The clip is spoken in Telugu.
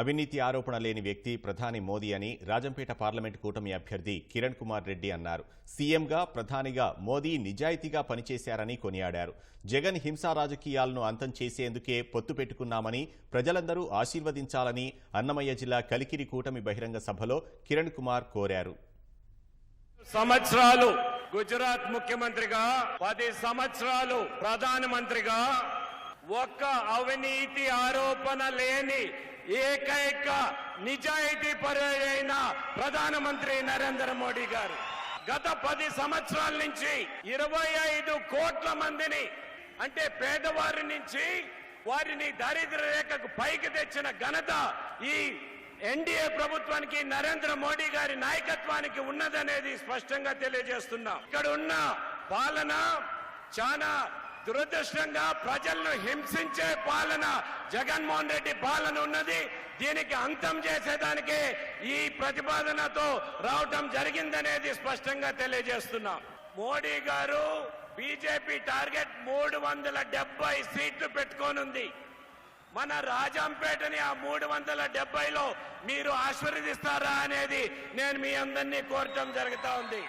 అవినీతి ఆరోపణ లేని వ్యక్తి ప్రధాని మోదీ అని రాజంపేట పార్లమెంట్ కూటమి అభ్యర్థి కిరణ్ కుమార్ రెడ్డి అన్నారు. సీఎంగా ప్రధానిగా మోదీ నిజాయితీగా పనిచేశారని కొనియాడారు. జగన్ హింసా రాజకీయాలను అంతం చేసేందుకే పొత్తు పెట్టుకున్నామని ప్రజలందరూ ఆశీర్వదించాలని అన్నమయ్య జిల్లా కలికిరి కూటమి బహిరంగ సభలో కిరణ్ కుమార్ కోరారు. సంవత్సరాలు గుజరాత్ ముఖ్యమంత్రిగా పది సంవత్సరాలు ప్రధానమంత్రిగా ఒక్క అవినీతి ఆరోపణ లేని ఏకైక నిజాయితీ పరుడైన ప్రధానమంత్రి నరేంద్ర మోడీ గారు. గత పది సంవత్సరాల నుంచి ఇరవై ఐదు కోట్ల మందిని అంటే పేదవారి నుంచి వారిని దారిద్ర రేఖకు పైకి తెచ్చిన ఘనత ఈ ఎన్డీఏ ప్రభుత్వానికి నరేంద్ర మోడీ గారి నాయకత్వానికి ఉన్నదనేది స్పష్టంగా తెలియజేస్తున్నాం. ఇక్కడ ఉన్న పాలన చాలా దురదృష్టంగా ప్రజలను హింసించే పాలన జగన్మోహన్ రెడ్డి పాలన ఉన్నది. దీనికి అంతం చేసేదానికి ఈ ప్రతిపాదనతో రావటం జరిగిందనేది స్పష్టంగా తెలియజేస్తున్నాం. మోడీ గారు బీజేపీ టార్గెట్ మూడు వందల డెబ్బై సీట్లు పెట్టుకోనుంది. మన రాజంపేటని ఆ మూడు వందల డెబ్బైలో మీరు ఆశీర్వదిస్తారా అనేది నేను మీ అందరినీ కోరటం జరుగుతూ ఉంది.